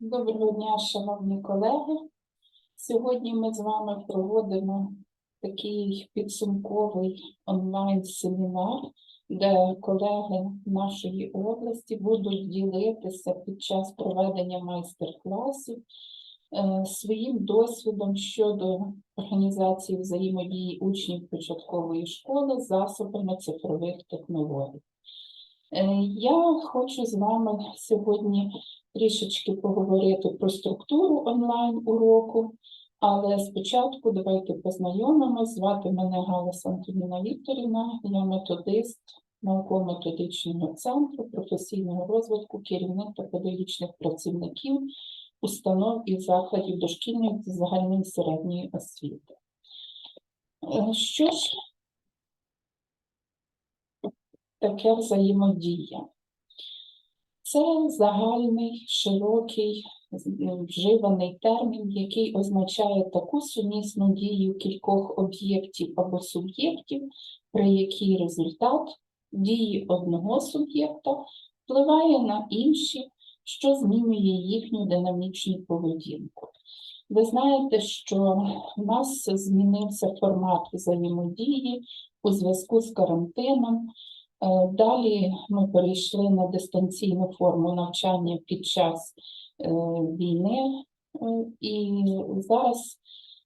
Доброго дня, шановні колеги. Сьогодні ми з вами проводимо такий підсумковий онлайн-семінар, де колеги нашої області будуть ділитися під час проведення майстер-класів е, своїм досвідом щодо організації взаємодії учнів початкової школи засобами цифрових технологій. Е, Я хочу з вами сьогодні трішечки поговорити про структуру онлайн-уроку, але спочатку давайте познайомимось. Звати мене Галас Антоніна Вікторівна, я методист науково-методичного центру професійного розвитку, керівник та педагогічних працівників установ і закладів дошкільної та загальної середньої освіти. Е, Що ж таке взаємодія? Це загальний, широкий, вживаний термін, який означає таку сумісну дію кількох об'єктів або суб'єктів, при якій результат дії одного суб'єкта впливає на інші, що змінює їхню динамічну поведінку. Ви знаєте, що в нас змінився формат взаємодії у зв'язку з карантином. Е, Далі ми перейшли на дистанційну форму навчання під час е, війни, Е, і зараз,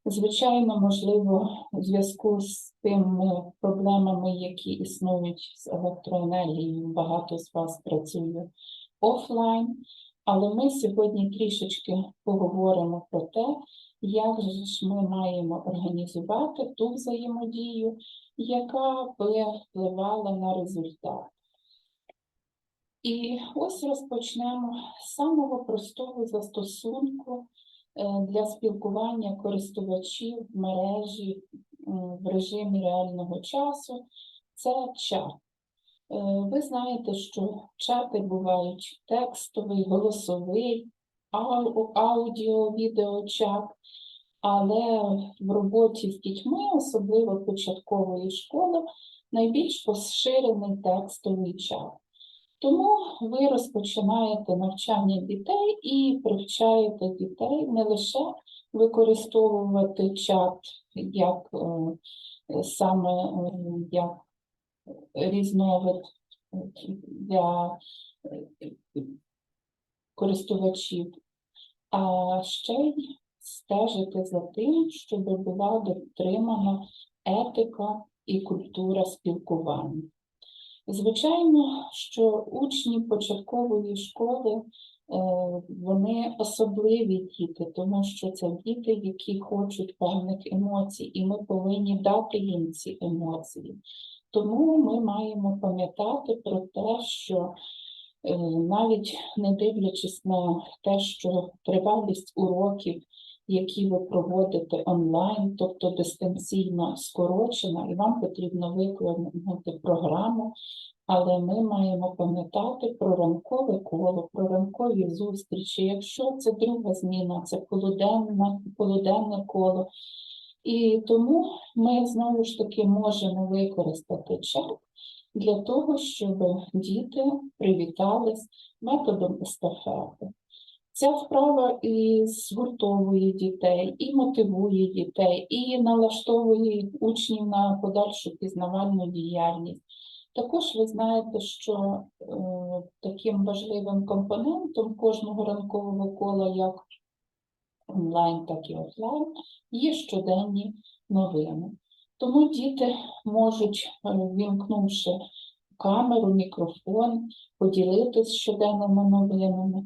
звичайно, можливо, у зв'язку з тими проблемами, які існують з електроенергією, багато з вас працює офлайн. Але ми сьогодні трішечки поговоримо про те, як ж ми маємо організувати ту взаємодію, яка би впливала на результат. І ось розпочнемо з самого простого застосунку е, для спілкування користувачів в мережі в режимі реального часу. Це чат. Е, Ви знаєте, що чати бувають текстовий, голосовий, ау- аудіо, відеочат, але в роботі з дітьми, особливо початкової школи, найбільш поширений текстовий чат. Тому ви розпочинаєте навчання дітей і привчаєте дітей не лише використовувати чат як е, саме е, як різновид для е, користувачів, а ще й стежити за тим, щоб була дотримана етика і культура спілкування. Звичайно, що учні початкової школи е, вони особливі діти, тому що це діти, які хочуть певних емоцій, і ми повинні дати їм ці емоції. Тому ми маємо пам'ятати про те, що е, навіть не дивлячись на те, що тривалість уроків, які ви проводите онлайн, тобто дистанційно скорочена, і вам потрібно виконати програму, але ми маємо пам'ятати про ранкове коло, про ранкові зустрічі. Якщо це друга зміна, це полуденне, коло. І тому ми знову ж таки можемо використати чат для того, щоб діти привітались методом естафети. Ця вправа і згуртовує дітей, і мотивує дітей, і налаштовує учнів на подальшу пізнавальну діяльність. Також ви знаєте, що е, таким важливим компонентом кожного ранкового кола, як онлайн, так і офлайн, є щоденні новини. Тому діти можуть, е, вімкнувши камеру, мікрофон, поділитися щоденними новинами.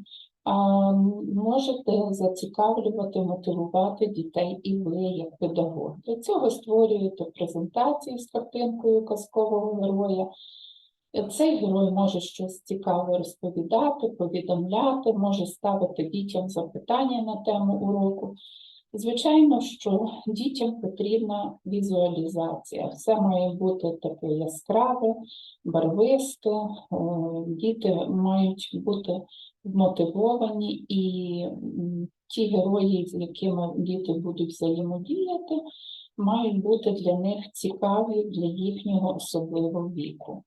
Можете зацікавлювати, мотивувати дітей і ви, як педагог. Для цього створюєте презентації з картинкою казкового героя. Цей герой може щось цікаве розповідати, повідомляти, може ставити дітям запитання на тему уроку. Звичайно, що дітям потрібна візуалізація. Все має бути таке яскраве, барвисте. е, Діти мають бути вмотивовані, і ті герої, з якими діти будуть взаємодіяти, мають бути для них цікаві для їхнього особливого віку.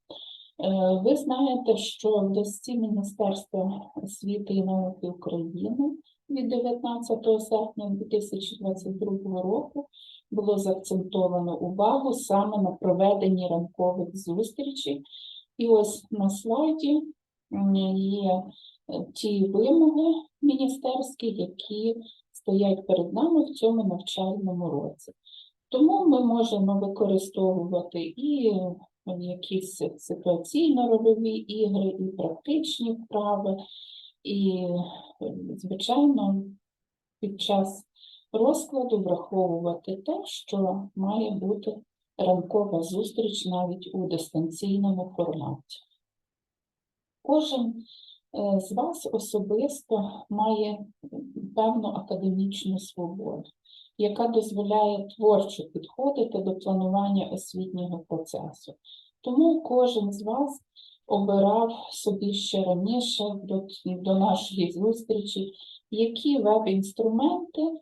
Е, Ви знаєте, що в листі Міністерства освіти і науки України від 19 серпня 2022 року було заакцентовано увагу саме на проведенні ранкових зустрічей. І ось на слайді є ті вимоги міністерські, які стоять перед нами в цьому навчальному році. Тому ми можемо використовувати і якісь ситуаційно-рольові ігри, і практичні вправи, і, звичайно, під час розкладу враховувати те, що має бути ранкова зустріч навіть у дистанційному форматі. Кожен з вас особисто має певну академічну свободу, яка дозволяє творчо підходити до планування освітнього процесу. Тому кожен з вас обирав собі ще раніше до, до нашої зустрічі, які веб-інструменти е,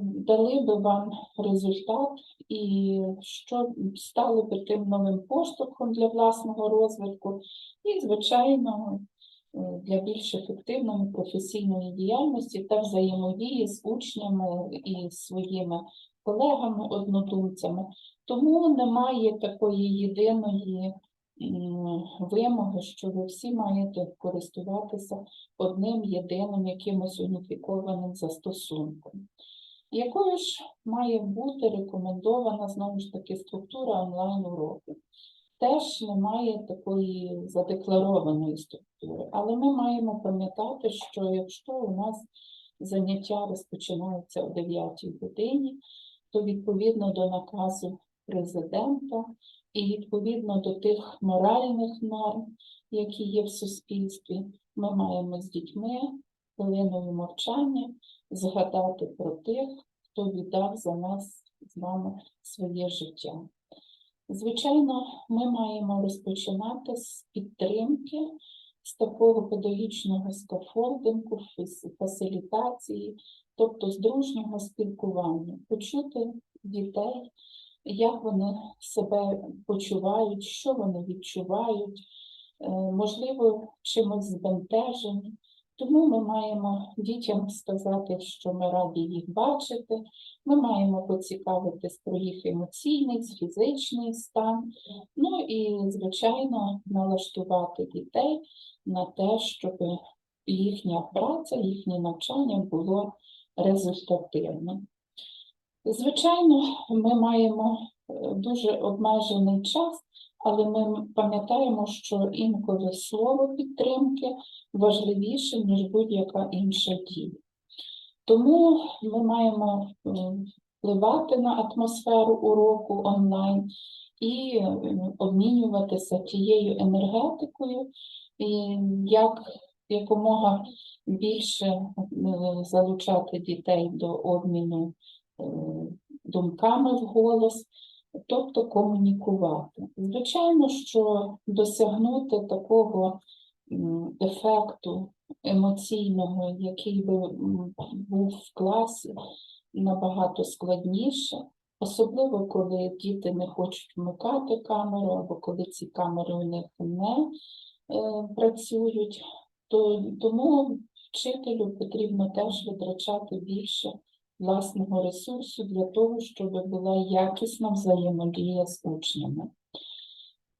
дали би вам результат і що стало би тим новим поштовхом для власного розвитку, і, звичайно, е, для більш ефективної професійної діяльності та взаємодії з учнями і своїми колегами, однодумцями. Тому немає такої єдиної вимоги, що ви всі маєте користуватися одним єдиним якимось уніфікованим застосунком. Якою ж має бути рекомендована знову ж таки структура онлайн-уроку? Теж немає такої задекларованої структури, але ми маємо пам'ятати, що якщо у нас заняття розпочинаються о 9 годині, то відповідно до наказу президента і відповідно до тих моральних норм, які є в суспільстві, ми маємо з дітьми хвилиною мовчання згадати про тих, хто віддав за нас з вами своє життя. Звичайно, ми маємо розпочинати з підтримки, з такого педагогічного скафолдингу, фасилітації, тобто з дружнього спілкування, почути дітей, як вони себе почувають, що вони відчувають, е, можливо, чимось збентежені. Тому ми маємо дітям сказати, що ми раді їх бачити, ми маємо поцікавитись про їх емоційний, фізичний стан, ну і, звичайно, налаштувати дітей на те, щоб їхня праця, їхнє навчання було результативним. Звичайно, ми маємо е, дуже обмежений час, але ми пам'ятаємо, що інколи слово підтримки важливіше, ніж будь-яка інша дія. Тому ми маємо впливати на атмосферу уроку онлайн і обмінюватися тією енергетикою, і як якомога більше е, залучати дітей до обміну е, думками в голос, тобто комунікувати. Звичайно, що досягнути такого ефекту емоційного, який би був в класі, набагато складніше, особливо коли діти не хочуть вмикати камеру, або коли ці камери у них не е, працюють, то тому вчителю потрібно теж витрачати більше власного ресурсу для того, щоб була якісна взаємодія з учнями.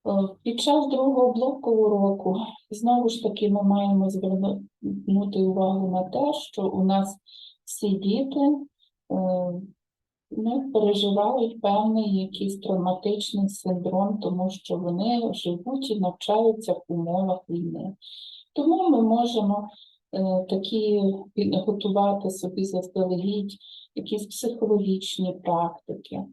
Е, Під час другого блоку уроку знову ж таки ми маємо звернути увагу на те, що у нас всі діти не переживають певний якийсь травматичний синдром, тому що вони живуть і навчаються в умовах війни. Тому ми можемо такі підготувати собі заздалегідь якісь психологічні практики,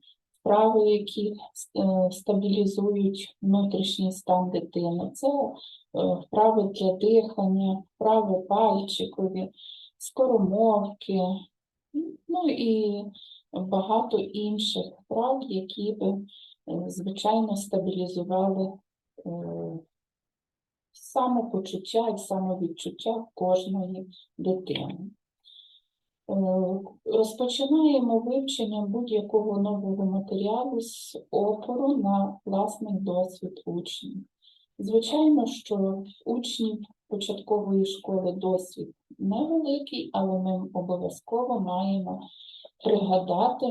вправи, які е, стабілізують внутрішній стан дитини. Це е, вправи для дихання, вправи пальчикові, скоромовки, ну і багато інших вправ, які е, звичайно, стабілізували е, самопочуття і самовідчуття кожної дитини. Е, Розпочинаємо вивчення будь-якого нового матеріалу з опору на власний досвід учнів. Звичайно, що учнів початкової школи досвід невеликий, але ми обов'язково маємо пригадати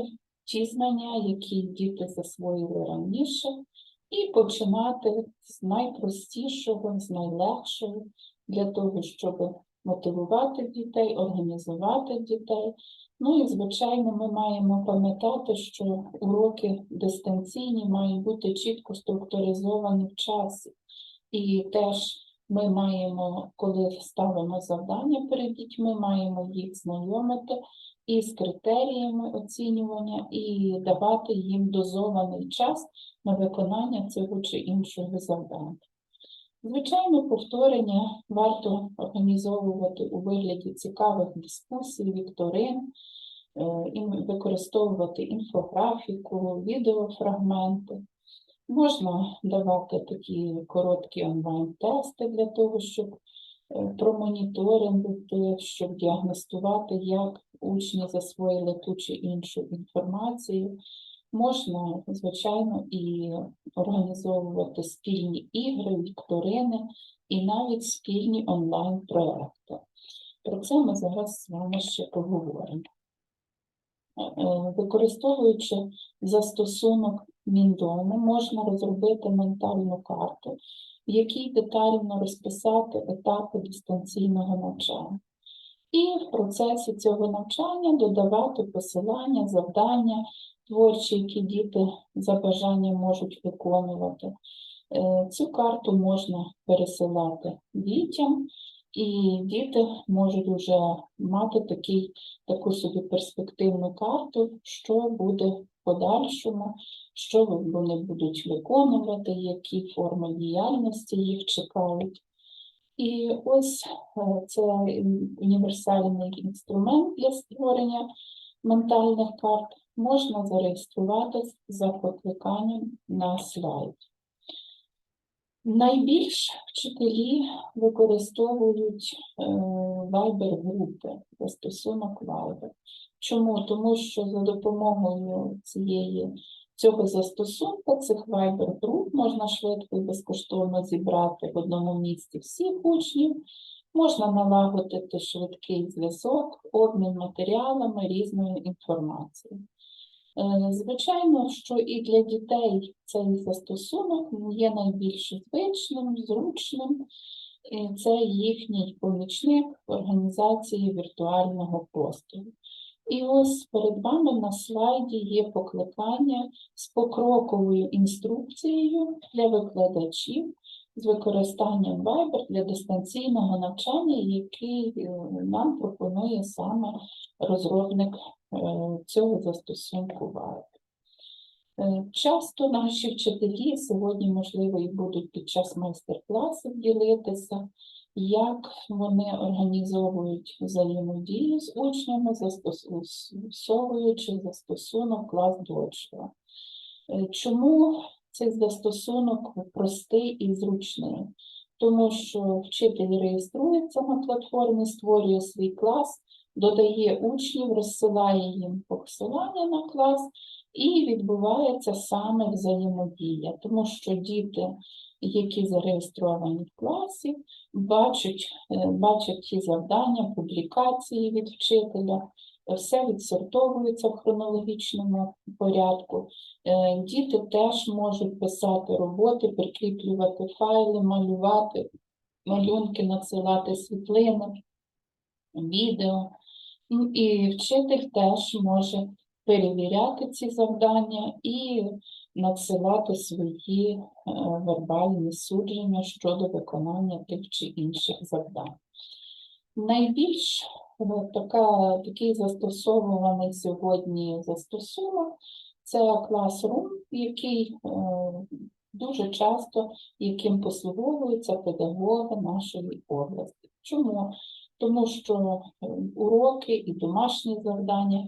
ті знання, які діти засвоїли раніше, і починати з найпростішого, з найлегшого, для того, щоб мотивувати дітей, організувати дітей. Ну і, звичайно, ми маємо пам'ятати, що уроки дистанційні мають бути чітко структуризовані в часі. І теж ми маємо, коли ставимо завдання перед дітьми, маємо їх знайомити із критеріями оцінювання і давати їм дозований час на виконання цього чи іншого завдання. Звичайно, повторення варто організовувати у вигляді цікавих дискусій, вікторин, е, використовувати інфографіку, відеофрагменти. Можна давати такі короткі онлайн-тести для того, щоб е, промоніторити, щоб діагностувати, як учні засвоїли ту чи іншу інформацію. Можна, звичайно, і організовувати спільні ігри, вікторини і навіть спільні онлайн-проекти. Про це ми зараз з вами ще поговоримо. Е, Використовуючи застосунок Міндому, можна розробити ментальну карту, в якій детально розписати етапи дистанційного навчання. І в процесі цього навчання додавати посилання, завдання творчі, які діти за бажанням можуть виконувати. Е, Цю карту можна пересилати дітям, і діти можуть вже мати такий, таку собі перспективну карту, що буде в подальшому, що вони будуть виконувати, які форми діяльності їх чекають. І ось е, це універсальний інструмент для створення ментальних карт. Можна зареєструватись за покликанням на слайд. Найбільш вчителі використовують е, Viber-групи, застосунок Viber. Чому? Тому що за допомогою цієї, цього застосунку, цих Viber-груп, можна швидко і безкоштовно зібрати в одному місці всіх учнів, можна налагодити швидкий зв'язок, обмін матеріалами, різною інформацією. Е, Звичайно, що і для дітей цей застосунок є найбільш звичним, зручним. І Це їхній помічник в організації віртуального простору. І ось перед вами на слайді є покликання з покроковою інструкцією для викладачів з використанням Viber для дистанційного навчання, який е, нам пропонує саме розробник цього застосунку Viber. Е, Часто наші вчителі сьогодні, можливо, і будуть під час майстер-класів ділитися, як вони організовують взаємодію з учнями, застосовуючи застосунок клас дочка. Чому цей застосунок простий і зручний? Тому що вчитель реєструється на платформі, створює свій клас, додає учнів, розсилає їм посилання на клас, і відбувається саме взаємодія, тому що діти, які зареєстровані в класі, бачать, е, бачать ті завдання, публікації від вчителя, все відсортовується в хронологічному порядку. Е, Діти теж можуть писати роботи, прикріплювати файли, малювати малюнки, надсилати світлини, відео. Ну, І вчитель теж може перевіряти ці завдання і надсилати свої е, вербальні судження щодо виконання тих чи інших завдань. Найбільш е, така, такий застосовуваний сьогодні застосунок це Classroom, який е, дуже часто яким послуговуються педагоги нашої області. Чому? Тому що е, уроки і домашні завдання е,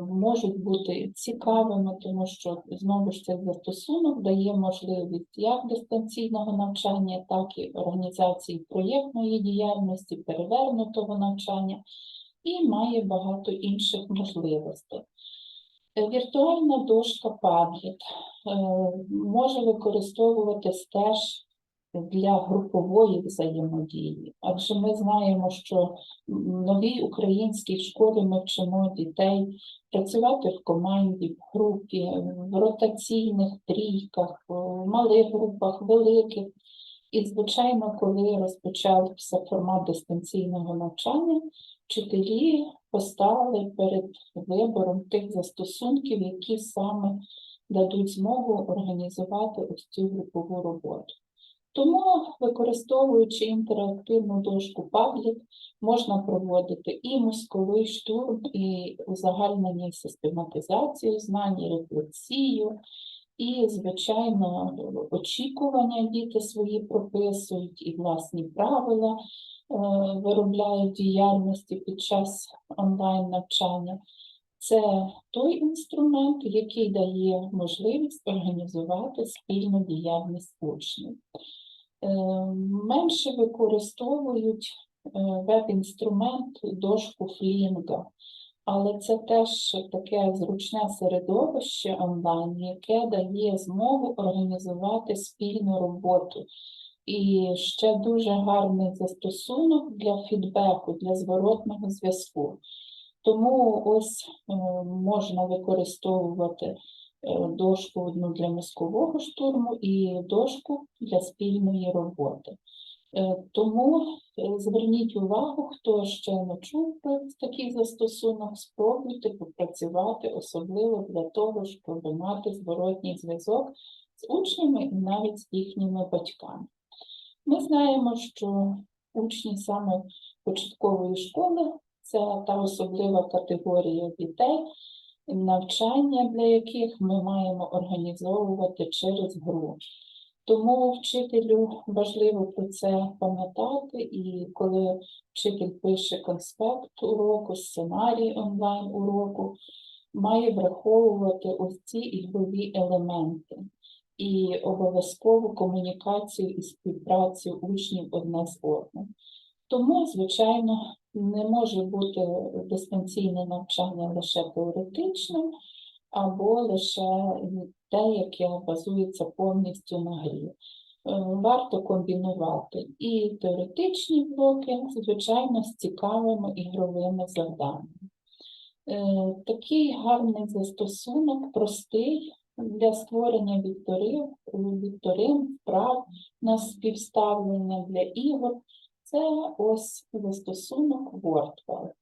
можуть бути цікавими, тому що знову ж цей застосунок дає можливість як дистанційного навчання, так і організації проєктної діяльності, перевернутого навчання і має багато інших можливостей. Е, Віртуальна дошка Padlet може використовуватись теж для групової взаємодії. Адже ми знаємо, що в новій українській школі ми вчимо дітей працювати в команді, в групі, в ротаційних трійках, в малих групах, великих. І, звичайно, коли розпочався формат дистанційного навчання, вчителі постали перед вибором тих застосунків, які саме дадуть змогу організувати ось цю групову роботу. Тому, використовуючи інтерактивну дошку Padlet, можна проводити і мозковий штурм, і узагальнення систематизацію знань, і рефлексію, і, звичайно, очікування діти свої прописують, і власні правила е, виробляють діяльності під час онлайн-навчання. Це той інструмент, який дає можливість організувати спільну діяльність учнів. Е, Менше використовують е, веб-інструмент дошку Флінга, але це теж таке зручне середовище онлайн, яке дає змогу організувати спільну роботу. І ще дуже гарний застосунок для фідбеку, для зворотного зв'язку. Тому ось е, можна використовувати дошку одну для мозкового штурму і дошку для спільної роботи. Е, Тому е, зверніть увагу, хто ще не чув про такий застосунок, спробуйте попрацювати, особливо для того, щоб мати зворотній зв'язок з учнями і навіть з їхніми батьками. Ми знаємо, що учні саме початкової школи це та особлива категорія дітей, навчання для яких ми маємо організовувати через гру. Тому вчителю важливо про це пам'ятати, і коли вчитель пише конспект уроку, сценарій онлайн уроку, має враховувати ось ці ігрові елементи і обов'язкову комунікацію і співпрацю учнів одне з одним. Тому, звичайно, не може бути дистанційне навчання лише теоретичним, або лише те, яке базується повністю на грі. Е, Варто комбінувати і теоретичні блоки, звичайно, з цікавими ігровими завданнями. Е, Такий гарний застосунок, простий для створення вікторин, вправ на співставлення для ігор. Це ось застосунок WordWell.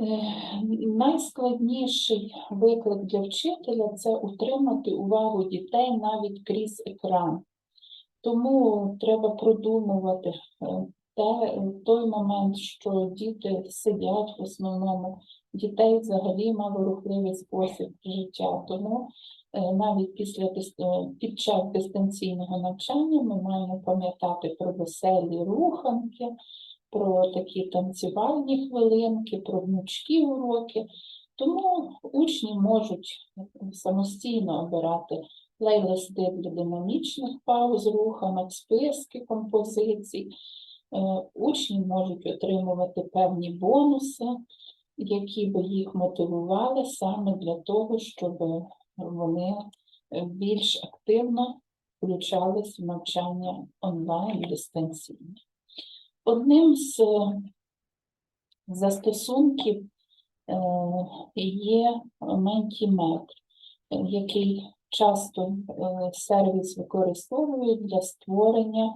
Е, Найскладніший виклик для вчителя це утримати увагу дітей навіть крізь екран. Тому треба продумувати е, той момент, що діти сидять в основному, дітей взагалі малорухливий спосіб життя. Тому навіть після е, під час дистанційного навчання ми маємо пам'ятати про веселі руханки, про такі танцювальні хвилинки, про гнучкі уроки. Тому учні можуть самостійно обирати плейлисти для динамічних пауз, руханок, списки композицій. Е, Учні можуть отримувати певні бонуси, які би їх мотивували саме для того, щоб вони е, більш активно включались в навчання онлайн дистанційно. Одним з е, застосунків е, є Mentimeter, який часто сервіс використовує для створення,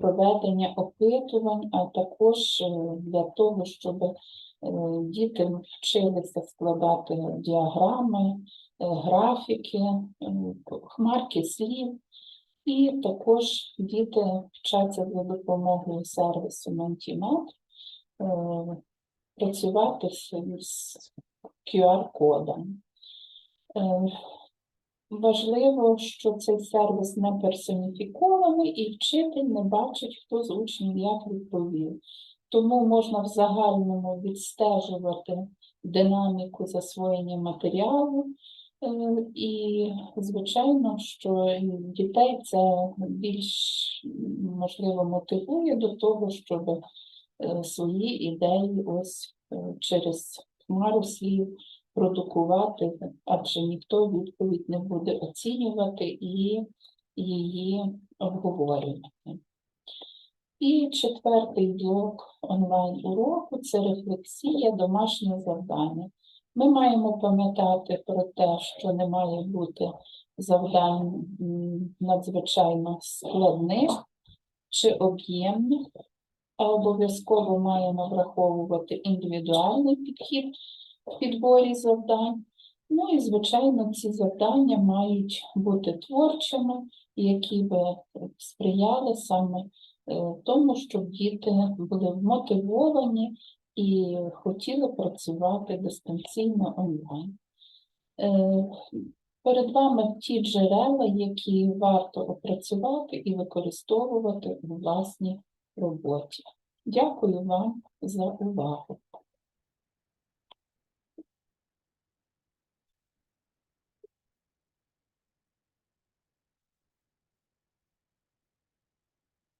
проведення опитувань, а також для того, щоб діти вчилися складати діаграми, графіки, е, хмарки слів. І також діти вчаться за допомогою сервісу Mentimeter е, працювати з, QR-кодом. Е, Важливо, що цей сервіс не персоніфікований і вчитель не бачить, хто з учнів як відповів. Тому можна в загальному відстежувати динаміку засвоєння матеріалу, Е, І, звичайно, що дітей це більш можливо мотивує до того, щоб е, свої ідеї ось е, через хмару слів продукувати, адже ніхто відповідь не буде оцінювати і її обговорювати. І четвертий блок онлайн-уроку це рефлексія, домашнє завдання. Ми маємо пам'ятати про те, що не має бути завдань надзвичайно складних чи об'ємних, а обов'язково маємо враховувати індивідуальний підхід в підборі завдань. Ну і, звичайно, ці завдання мають бути творчими, які би сприяли саме е, тому, щоб діти були вмотивовані і хотіли працювати дистанційно онлайн. Е, Перед вами ті джерела, які варто опрацювати і використовувати у власній роботі. Дякую вам за увагу.